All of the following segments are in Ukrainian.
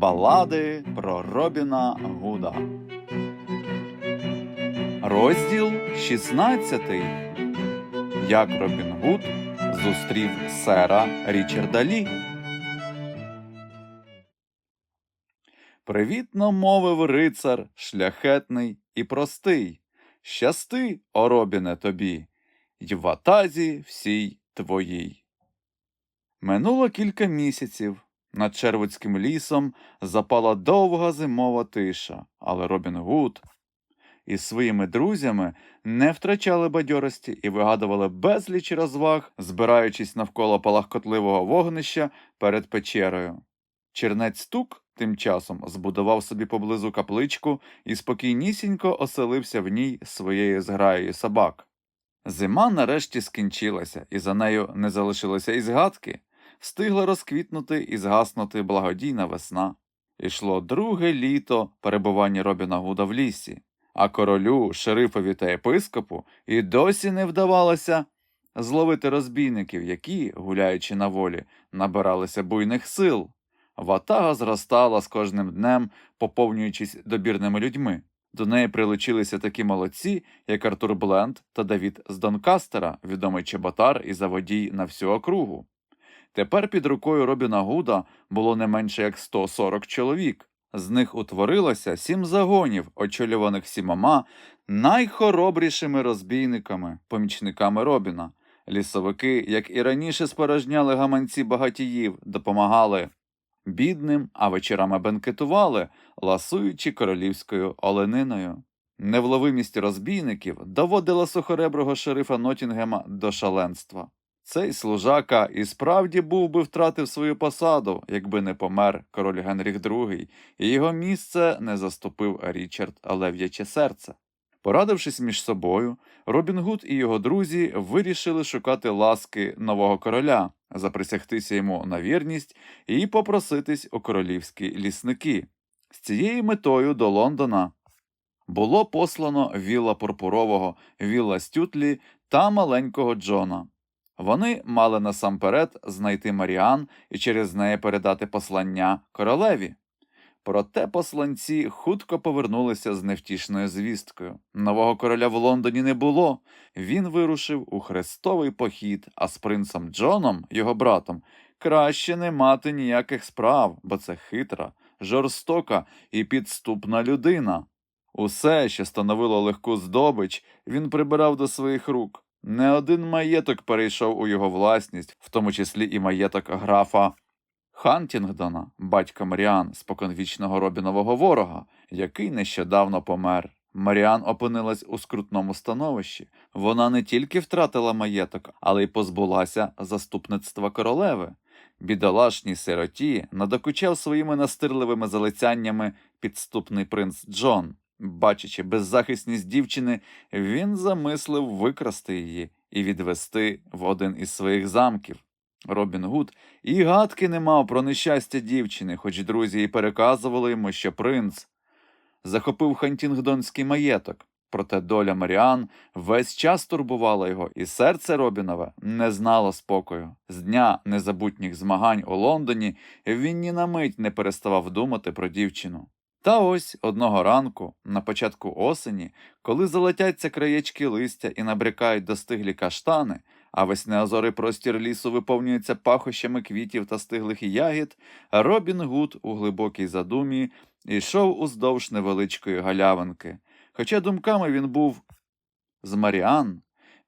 Балади про Робіна Гуда. Розділ 16. Як Робін Гуд зустрів сера Річарда Лі. Привітно мовив рицар, шляхетний і простий. Щасти, о Робіне, тобі, й в атазі всій твоїй. Минуло кілька місяців. Над Червоцьким лісом запала довга зимова тиша, але Робін Гуд із своїми друзями не втрачали бадьорості і вигадували безліч розваг, збираючись навколо палахкотливого вогнища перед печерою. Чернець Тук тим часом збудував собі поблизу капличку і спокійнісінько оселився в ній своєю зграєю собак. Зима нарешті скінчилася, і за нею не залишилося і згадки. Встигла розквітнути і згаснути благодійна весна. Ішло друге літо перебування Робіна Гуда в лісі, а королю, шерифові та єпископу і досі не вдавалося зловити розбійників, які, гуляючи на волі, набиралися буйних сил. Ватага зростала з кожним днем, поповнюючись добірними людьми. До неї прилучилися такі молодці, як Артур Бленд та Давід з Донкастера, відомий чеботар і заводій на всю округу. Тепер під рукою Робіна Гуда було не менше як 140 чоловік. З них утворилося сім загонів, очолюваних сімома найхоробрішими розбійниками, помічниками Робіна. Лісовики, як і раніше, спорожняли гаманці багатіїв, допомагали бідним, а вечорами бенкетували, ласуючи королівською олениною. Невловимість розбійників доводила сухореброго шерифа Нотінгема до шаленства. Цей служака і справді був би втратив свою посаду, якби не помер король Генріх II, і його місце не заступив Річард Лев'яче серце. Порадившись між собою, Робін Гуд і його друзі вирішили шукати ласки нового короля, заприсягтися йому на вірність і попроситись у королівські лісники. З цією метою до Лондона було послано вілла Пурпурового, вілла Стютлі та маленького Джона. Вони мали насамперед знайти Маріан і через неї передати послання королеві. Проте посланці хутко повернулися з невтішною звісткою. Нового короля в Лондоні не було. Він вирушив у хрестовий похід, а з принцем Джоном, його братом, краще не мати ніяких справ, бо це хитра, жорстока і підступна людина. Усе, що становило легку здобич, він прибирав до своїх рук. Не один маєток перейшов у його власність, в тому числі і маєток графа Хантінгдона, батька Маріан, споконвічного Робінового ворога, який нещодавно помер. Маріан опинилась у скрутному становищі. Вона не тільки втратила маєток, але й позбулася заступництва королеви. Бідолашній сироті надокучав своїми настирливими залицяннями підступний принц Джон. Бачачи беззахисність дівчини, він замислив викрасти її і відвести в один із своїх замків. Робін Гуд і гадки не мав про нещастя дівчини, хоч друзі й переказували йому, що принц захопив хантінгдонський маєток. Проте доля Маріан весь час турбувала його, і серце Робінове не знало спокою. З дня незабутніх змагань у Лондоні він ні на мить не переставав думати про дівчину. Та ось одного ранку, на початку осені, коли залетяться краєчки листя і набрякають достиглі каштани, а весь неозорий простір лісу виповнюється пахощами квітів та стиглих ягід, Робін Гуд у глибокій задумі йшов уздовж невеличкої галявинки. Хоча думками він був з Маріан,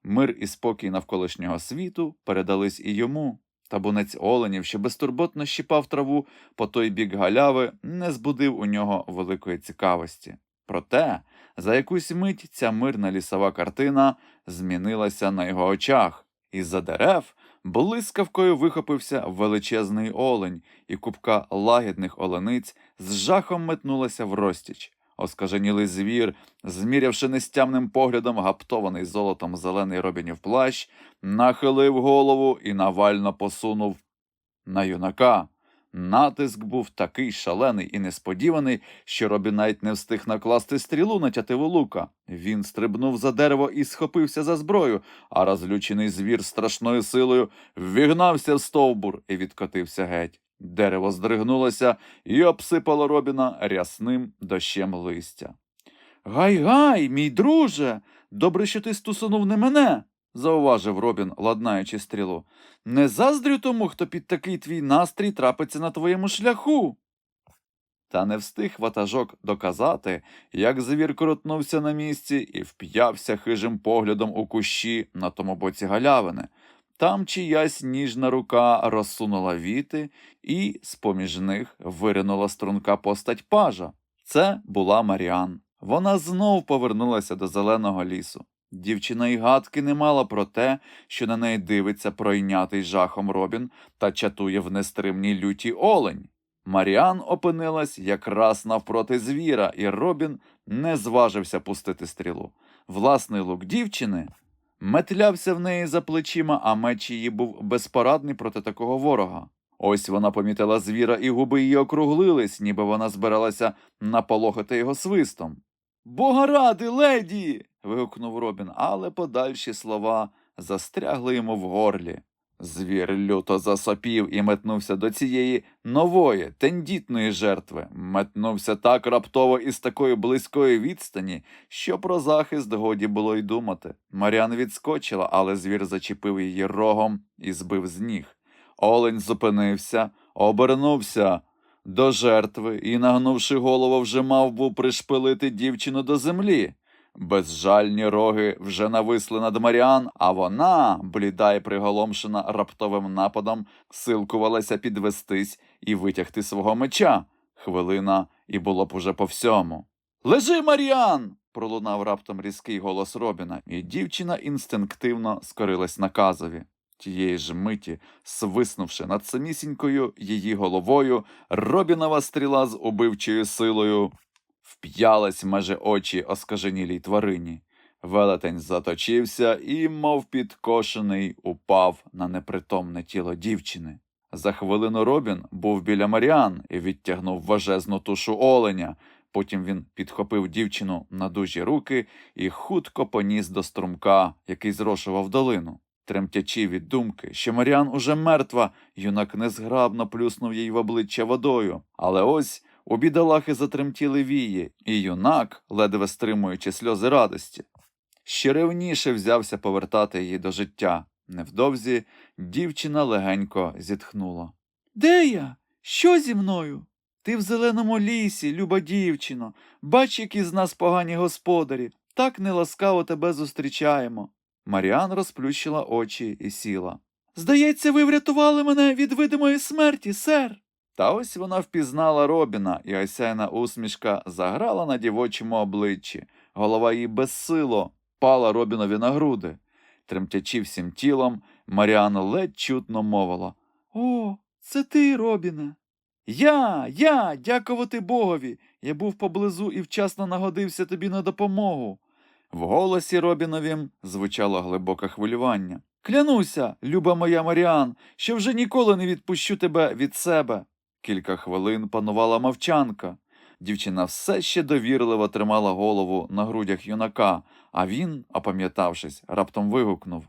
мир і спокій навколишнього світу передались і йому. Табунець оленів, що безтурботно щіпав траву по той бік галяви, не збудив у нього великої цікавості. Проте, за якусь мить ця мирна лісова картина змінилася на його очах, і за дерев блискавкою вихопився величезний олень, і купка лагідних олениць з жахом метнулася в розтіч. Оскаженілий звір, змірявши нестямним поглядом гаптований золотом зелений робінів плащ, нахилив голову і навально посунув на юнака. Натиск був такий шалений і несподіваний, що Робін навіть не встиг накласти стрілу на тятиву лука. Він стрибнув за дерево і схопився за зброю, а розлючений звір страшною силою ввігнався в стовбур і відкотився геть. Дерево здригнулося і обсипало Робіна рясним дощем листя. Гай гай, мій друже, добре, що ти стусунув не мене, зауважив Робін, ладнаючи стрілу. Не заздрю тому, хто під такий твій настрій трапиться на твоєму шляху. Та не встиг ватажок доказати, як звір крутнувся на місці і вп'явся хижим поглядом у кущі на тому боці галявини. Там чиясь ніжна рука розсунула віти, і з-поміж них виринула струнка постать пажа. Це була Маріан. Вона знов повернулася до зеленого лісу. Дівчина й гадки не мала про те, що на неї дивиться пройнятий жахом Робін та чатує в нестримній люті олень. Маріан опинилась якраз навпроти звіра, і Робін не зважився пустити стрілу. Власний лук дівчини метлявся в неї за плечима, а меч її був безпорадний проти такого ворога. Ось вона помітила звіра, і губи її округлились, ніби вона збиралася наполохати його свистом. Бога ради, леді. вигукнув Робін, але подальші слова застрягли йому в горлі. Звір люто засопів і метнувся до цієї нової, тендітної жертви. Метнувся так раптово і з такої близької відстані, що про захист годі було й думати. Маріан відскочила, але звір зачепив її рогом і збив з ніг. Олень зупинився, обернувся до жертви і, нагнувши голову, вже мав був пришпилити дівчину до землі. Безжальні роги вже нависли над Маріан, а вона, бліда й приголомшена раптовим нападом, силкувалася підвестись і витягти свого меча. Хвилина, і було б уже по всьому. Лежи, Маріан! пролунав раптом різкий голос Робіна, і дівчина інстинктивно скорилась наказові. Тієї ж миті, свиснувши над самісінькою її головою, Робінова стріла з убивчою силою вп'ялась меже очі оскаженілій тварині. Велетень заточився і, мов підкошений, упав на непритомне тіло дівчини. За хвилину Робін був біля Маріан і відтягнув важезну тушу оленя. Потім він підхопив дівчину на дужі руки і хутко поніс до струмка, який зрошував долину. Тремтячи від думки, що Маріан уже мертва, юнак незграбно плюснув їй в обличчя водою. Але ось у бідолахи затремтіли вії, і юнак, ледве стримуючи сльози радості, ще ревніше взявся повертати її до життя. Невдовзі дівчина легенько зітхнула. Де я? Що зі мною? Ти в зеленому лісі, люба дівчино. Бач, які з нас погані господарі. Так неласкаво тебе зустрічаємо. Маріан розплющила очі і сіла. Здається, ви врятували мене від видимої смерті, сер. Та ось вона впізнала Робіна, і осяйна усмішка заграла на дівочому обличчі. Голова її безсило пала Робінові на груди. Тремтячи всім тілом, Маріан ледь чутно мовила О, це ти, Робіне. Я, я, дякувати Богові. Я був поблизу і вчасно нагодився тобі на допомогу. В голосі Робіновім звучало глибоке хвилювання. Клянуся, люба моя Маріан, що вже ніколи не відпущу тебе від себе. Кілька хвилин панувала мовчанка. Дівчина все ще довірливо тримала голову на грудях юнака, а він, опам'ятавшись, раптом вигукнув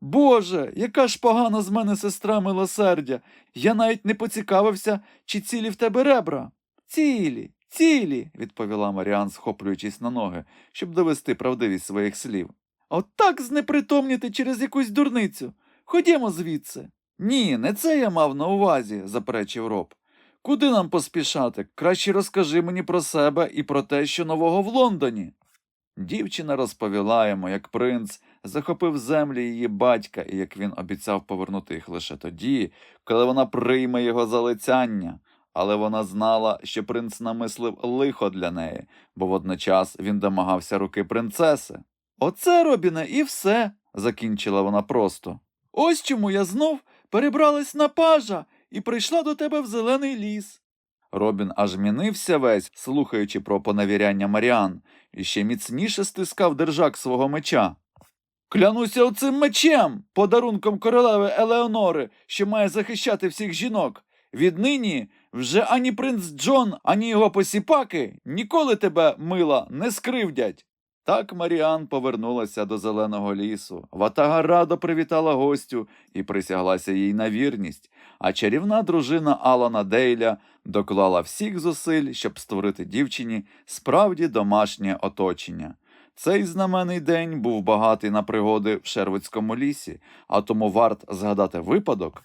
Боже, яка ж погана з мене сестра милосердя. Я навіть не поцікавився, чи цілі в тебе ребра. Цілі, цілі, відповіла Маріан, схоплюючись на ноги, щоб довести правдивість своїх слів. Отак знепритомніти через якусь дурницю. Ходімо звідси. Ні, не це я мав на увазі, заперечив Роб. Куди нам поспішати? Краще розкажи мені про себе і про те, що нового в Лондоні. Дівчина розповіла йому, як принц захопив землі її батька і як він обіцяв повернути їх лише тоді, коли вона прийме його залицяння. Але вона знала, що принц намислив лихо для неї, бо водночас він домагався руки принцеси. Оце, Робіне, і все, закінчила вона просто. Ось чому я знов перебралась на пажа і прийшла до тебе в зелений ліс. Робін аж мінився весь, слухаючи про поневіряння Маріан, і ще міцніше стискав держак свого меча. Клянуся оцим мечем, подарунком королеви Елеонори, що має захищати всіх жінок. Віднині вже ані принц Джон, ані його посіпаки ніколи тебе, мила, не скривдять. Так Маріан повернулася до зеленого лісу. Ватага радо привітала гостю і присяглася їй на вірність. А чарівна дружина Алана Дейля доклала всіх зусиль, щоб створити дівчині справді домашнє оточення. Цей знаменний день був багатий на пригоди в Шервудському лісі, а тому варт згадати випадок,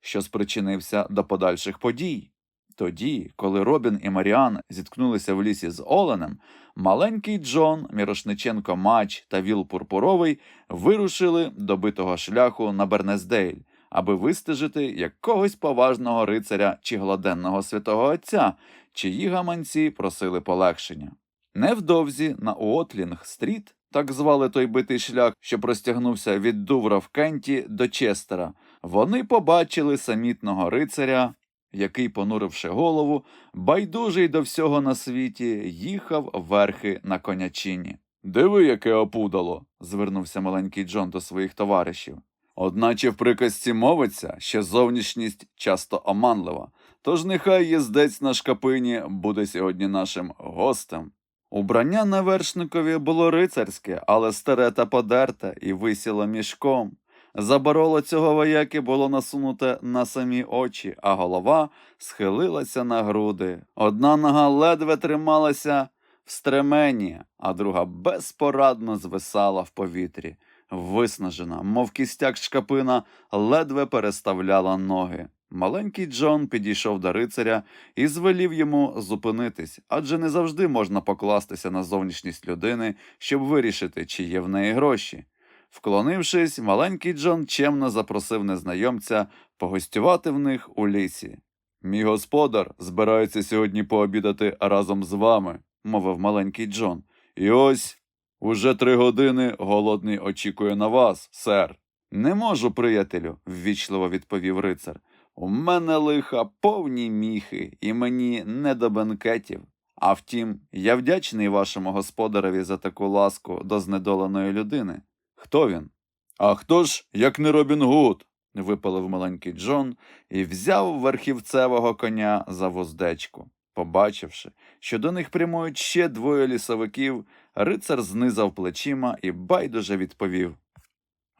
що спричинився до подальших подій. Тоді, коли Робін і Маріан зіткнулися в лісі з Оленем, маленький Джон, Мірошниченко Мач та Віл Пурпуровий вирушили до битого шляху на Бернездейль, аби вистежити якогось поважного рицаря чи гладенного святого отця, чиї гаманці просили полегшення. Невдовзі на Уотлінг-стріт, так звали той битий шлях, що простягнувся від Дувра в Кенті до Честера, вони побачили самітного рицаря, який, понуривши голову, байдужий до всього на світі, їхав верхи на конячині. Диви, яке опудало, звернувся маленький Джон до своїх товаришів. Одначе в приказці мовиться, що зовнішність часто оманлива, тож нехай їздець на шкапині буде сьогодні нашим гостем. Убрання на вершникові було рицарське, але старе та подерте і висіло мішком. Забороло цього вояки було насунуте на самі очі, а голова схилилася на груди. Одна нога ледве трималася в стремені, а друга безпорадно звисала в повітрі. Виснажена, мов кістяк шкапина, ледве переставляла ноги. Маленький Джон підійшов до рицаря і звелів йому зупинитись, адже не завжди можна покластися на зовнішність людини, щоб вирішити, чи є в неї гроші. Вклонившись, маленький Джон чемно запросив незнайомця погостювати в них у лісі. Мій господар збирається сьогодні пообідати разом з вами, мовив маленький Джон. І ось уже три години голодний очікує на вас, сер. Не можу, приятелю, ввічливо відповів рицар. У мене лиха повні міхи, і мені не до бенкетів. А втім, я вдячний вашому господареві за таку ласку до знедоленої людини. Хто він? А хто ж, як не Робін Гуд? випалив маленький Джон і взяв верхівцевого коня за вуздечку. Побачивши, що до них прямують ще двоє лісовиків, рицар знизав плечима і байдуже відповів.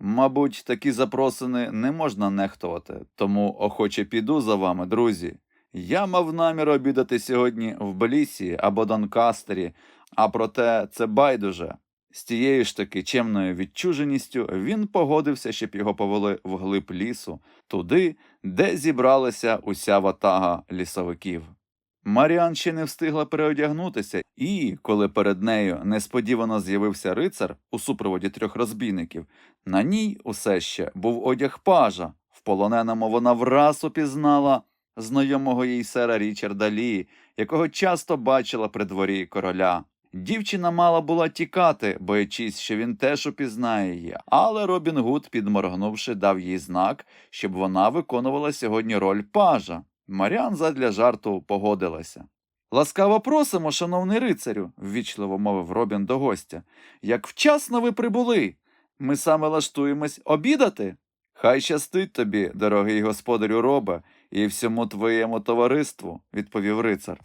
Мабуть, такі запросини не можна нехтувати, тому охоче піду за вами, друзі. Я мав намір обідати сьогодні в Белісі або Донкастері, а проте це байдуже. З тією ж таки чемною відчуженістю він погодився, щоб його повели вглиб лісу, туди, де зібралася уся ватага лісовиків. Маріан ще не встигла переодягнутися, і, коли перед нею несподівано з'явився рицар у супроводі трьох розбійників, на ній усе ще був одяг пажа. В полоненому вона враз упізнала знайомого їй сера Річарда Лі, якого часто бачила при дворі короля. Дівчина мала була тікати, боячись, що він теж упізнає її, але Робін Гуд, підморгнувши, дав їй знак, щоб вона виконувала сьогодні роль пажа. Маріан задля жарту погодилася. Ласкаво просимо, шановний рицарю, ввічливо мовив Робін до гостя. Як вчасно ви прибули. Ми саме лаштуємось обідати. Хай щастить тобі, дорогий господарю Робе, і всьому твоєму товариству, відповів рицар.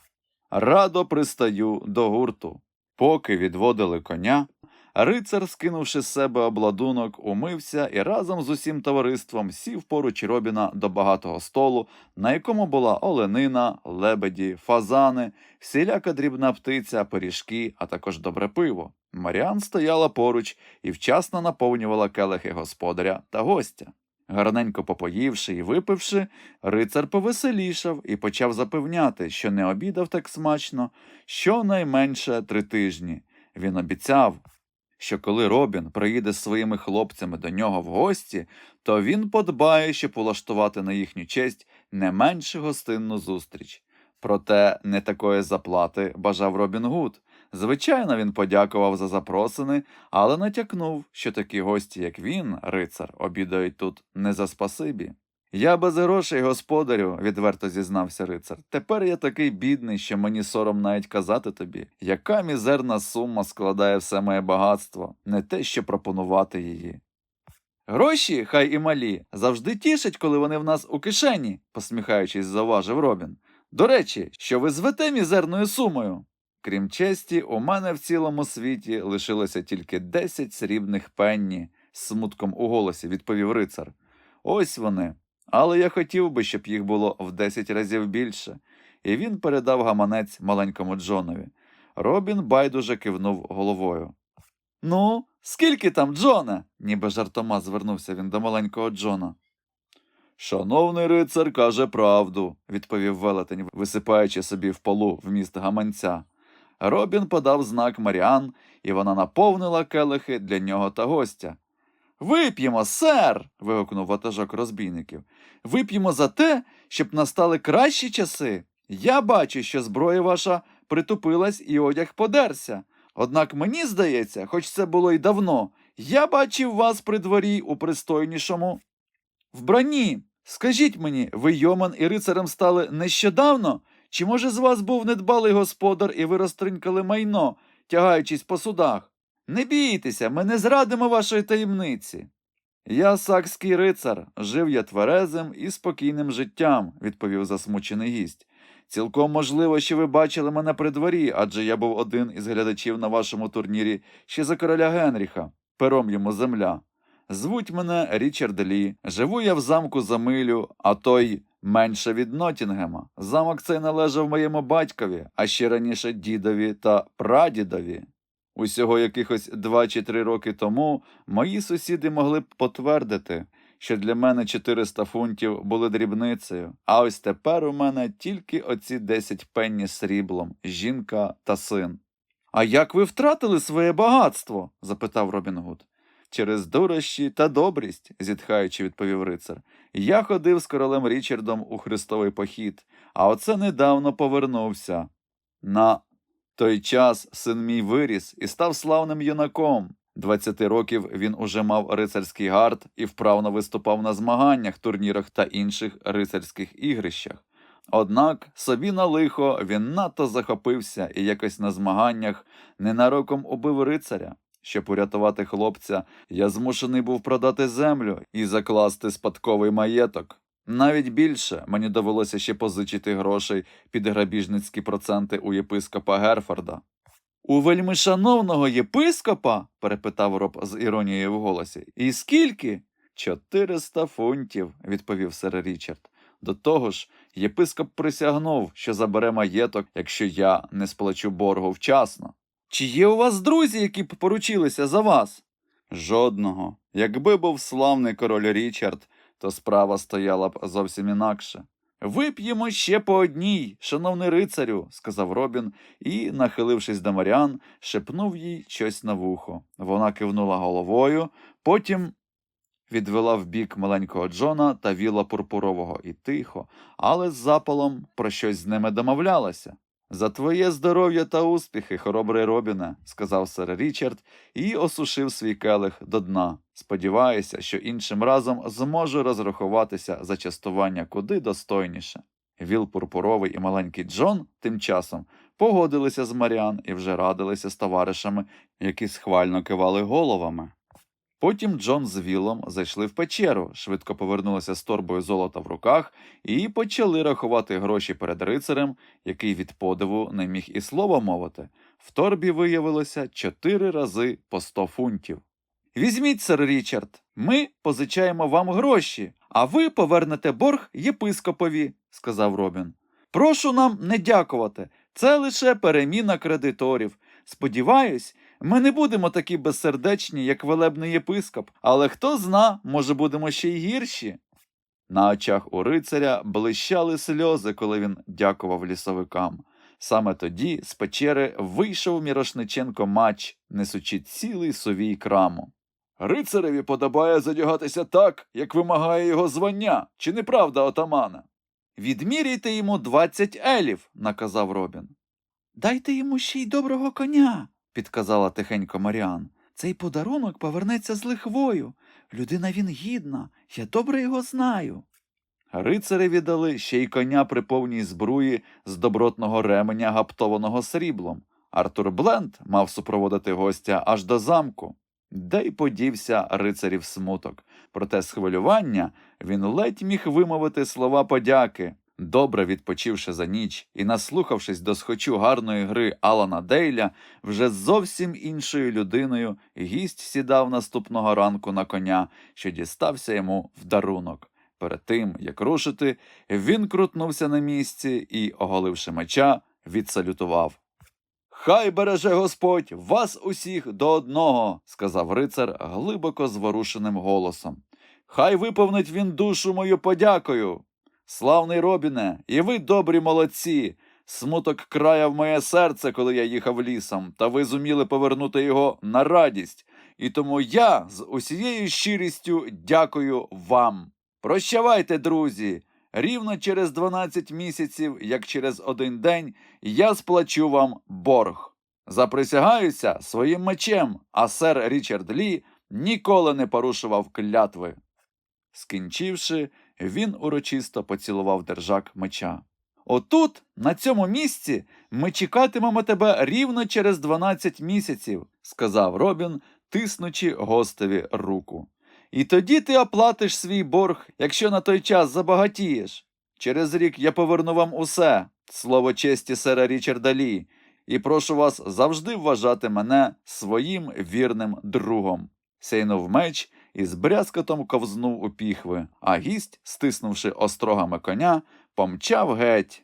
Радо пристаю до гурту. Поки відводили коня, рицар, скинувши з себе обладунок, умився і разом з усім товариством сів поруч Робіна до багатого столу, на якому була оленина, лебеді, фазани, всіляка дрібна птиця, пиріжки, а також добре пиво. Маріан стояла поруч і вчасно наповнювала келихи господаря та гостя. Гарненько попоївши і випивши, рицар повеселішав і почав запевняти, що не обідав так смачно, щонайменше три тижні. Він обіцяв, що коли Робін приїде з своїми хлопцями до нього в гості, то він подбає, щоб улаштувати на їхню честь не менше гостинну зустріч. Проте не такої заплати бажав Робін Гуд. Звичайно, він подякував за запросини, але натякнув, що такі гості, як він, рицар, обідають тут не за спасибі. Я без грошей, господарю, відверто зізнався рицар. Тепер я такий бідний, що мені сором навіть казати тобі, яка мізерна сума складає все моє багатство, не те, що пропонувати її. Гроші, хай і малі, завжди тішать, коли вони в нас у кишені, посміхаючись, зауважив Робін. До речі, що ви звете мізерною сумою? Крім честі, у мене в цілому світі лишилося тільки десять срібних пенні, з смутком у голосі відповів рицар. Ось вони. Але я хотів би, щоб їх було в десять разів більше. І він передав гаманець маленькому Джонові. Робін байдуже кивнув головою. Ну, скільки там, Джоне? ніби жартома звернувся він до маленького Джона. Шановний рицар каже правду, відповів велетень, висипаючи собі в полу вміст гаманця. Робін подав знак Маріан, і вона наповнила келихи для нього та гостя. Вип'ємо, сер. вигукнув ватажок розбійників. Вип'ємо за те, щоб настали кращі часи. Я бачу, що зброя ваша притупилась і одяг подерся. Однак мені здається, хоч це було й давно, я бачив вас при дворі у пристойнішому вбранні. Скажіть мені, ви йоман і рицарем стали нещодавно? Чи може з вас був недбалий господар і ви розтринькали майно, тягаючись по судах? Не бійтеся, ми не зрадимо вашої таємниці. Я сакський рицар, жив я тверезим і спокійним життям, відповів засмучений гість. Цілком можливо, що ви бачили мене при дворі, адже я був один із глядачів на вашому турнірі ще за короля Генріха, пером йому земля. Звуть мене Річард Лі. Живу я в замку за милю, а той менше від Нотінгема. Замок цей належав моєму батькові, а ще раніше дідові та прадідові. Усього якихось два чи три роки тому мої сусіди могли б потвердити, що для мене 400 фунтів були дрібницею, а ось тепер у мене тільки оці 10 пенні сріблом, жінка та син. А як ви втратили своє багатство? запитав Робін Гуд. Через дурощі та добрість, зітхаючи, відповів рицар. Я ходив з королем Річардом у хрестовий похід, а оце недавно повернувся. На той час син мій виріс і став славним юнаком. Двадцяти років він уже мав рицарський гард і вправно виступав на змаганнях, турнірах та інших рицарських ігрищах. Однак собі на лихо він надто захопився і якось на змаганнях ненароком убив рицаря. Щоб урятувати хлопця, я змушений був продати землю і закласти спадковий маєток. Навіть більше мені довелося ще позичити грошей під грабіжницькі проценти у єпископа Герфорда. У вельми шановного єпископа? перепитав роб з іронією в голосі. І скільки? Чотириста фунтів, відповів сер Річард. До того ж, єпископ присягнув, що забере маєток, якщо я не сплачу боргу вчасно. Чи є у вас друзі, які б поручилися за вас? Жодного. Якби був славний король Річард, то справа стояла б зовсім інакше. Вип'ємо ще по одній, шановний рицарю, сказав Робін і, нахилившись до Маріан, шепнув їй щось на вухо. Вона кивнула головою, потім відвела вбік маленького Джона та віла пурпурового і тихо, але з запалом про щось з ними домовлялася. За твоє здоров'я та успіхи, хоробрий Робіне, сказав сер Річард і осушив свій келих до дна. Сподіваюся, що іншим разом зможу розрахуватися за частування куди достойніше. Віл Пурпуровий і маленький Джон тим часом погодилися з Маріан і вже радилися з товаришами, які схвально кивали головами. Потім Джон з Вілом зайшли в печеру, швидко повернулися з торбою золота в руках і почали рахувати гроші перед рицарем, який від подиву не міг і слова мовити. В торбі виявилося чотири рази по сто фунтів. Візьміть, сер Річард, ми позичаємо вам гроші, а ви повернете борг єпископові, сказав Робін. Прошу нам не дякувати. Це лише переміна кредиторів. Сподіваюсь, ми не будемо такі безсердечні, як велебний єпископ, але хто зна, може, будемо ще й гірші. На очах у рицаря блищали сльози, коли він дякував лісовикам. Саме тоді з печери вийшов Мірошниченко мач, несучи цілий сувій краму. Рицареві подобає задягатися так, як вимагає його звання, чи не правда, отамане? Відміряйте йому двадцять елів, наказав Робін. Дайте йому ще й доброго коня, підказала тихенько Маріан. Цей подарунок повернеться з лихвою. Людина він гідна, я добре його знаю. Рицареві дали ще й коня при повній збруї з добротного ременя, гаптованого сріблом. Артур Бленд мав супроводити гостя аж до замку, де й подівся рицарів смуток. Проте з хвилювання він ледь міг вимовити слова подяки. Добре відпочивши за ніч і наслухавшись до схочу гарної гри Алана Дейля, вже зовсім іншою людиною гість сідав наступного ранку на коня, що дістався йому в дарунок. Перед тим, як рушити, він крутнувся на місці і, оголивши меча, відсалютував. Хай береже Господь вас усіх до одного, сказав рицар глибоко зворушеним голосом. Хай виповнить він душу мою подякою. Славний Робіне, і ви добрі молодці. Смуток краяв моє серце, коли я їхав лісом, та ви зуміли повернути його на радість. І тому я з усією щирістю дякую вам. Прощавайте, друзі. Рівно через 12 місяців, як через один день, я сплачу вам борг. Заприсягаюся своїм мечем, а сер Річард Лі ніколи не порушував клятви. Скінчивши, він урочисто поцілував держак меча. Отут, на цьому місці, ми чекатимемо тебе рівно через 12 місяців, сказав Робін, тиснучи гостеві руку. І тоді ти оплатиш свій борг, якщо на той час забагатієш. Через рік я поверну вам усе, слово честі сера Річарда Лі, і прошу вас завжди вважати мене своїм вірним другом. Сейнув меч і з брязкотом ковзнув у піхви, а гість, стиснувши острогами коня, помчав геть.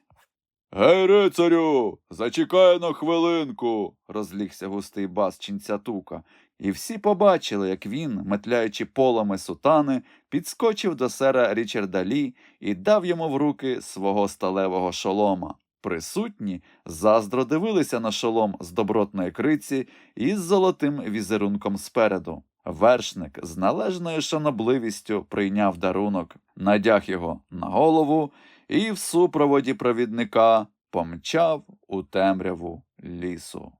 Гей, рицарю, зачекай на хвилинку, розлігся густий бас ченця тука, і всі побачили, як він, метляючи полами сутани, підскочив до сера Річарда Лі і дав йому в руки свого сталевого шолома. Присутні заздро дивилися на шолом з добротної криці із золотим візерунком спереду. Вершник з належною шанобливістю прийняв дарунок, надяг його на голову і в супроводі провідника помчав у темряву лісу.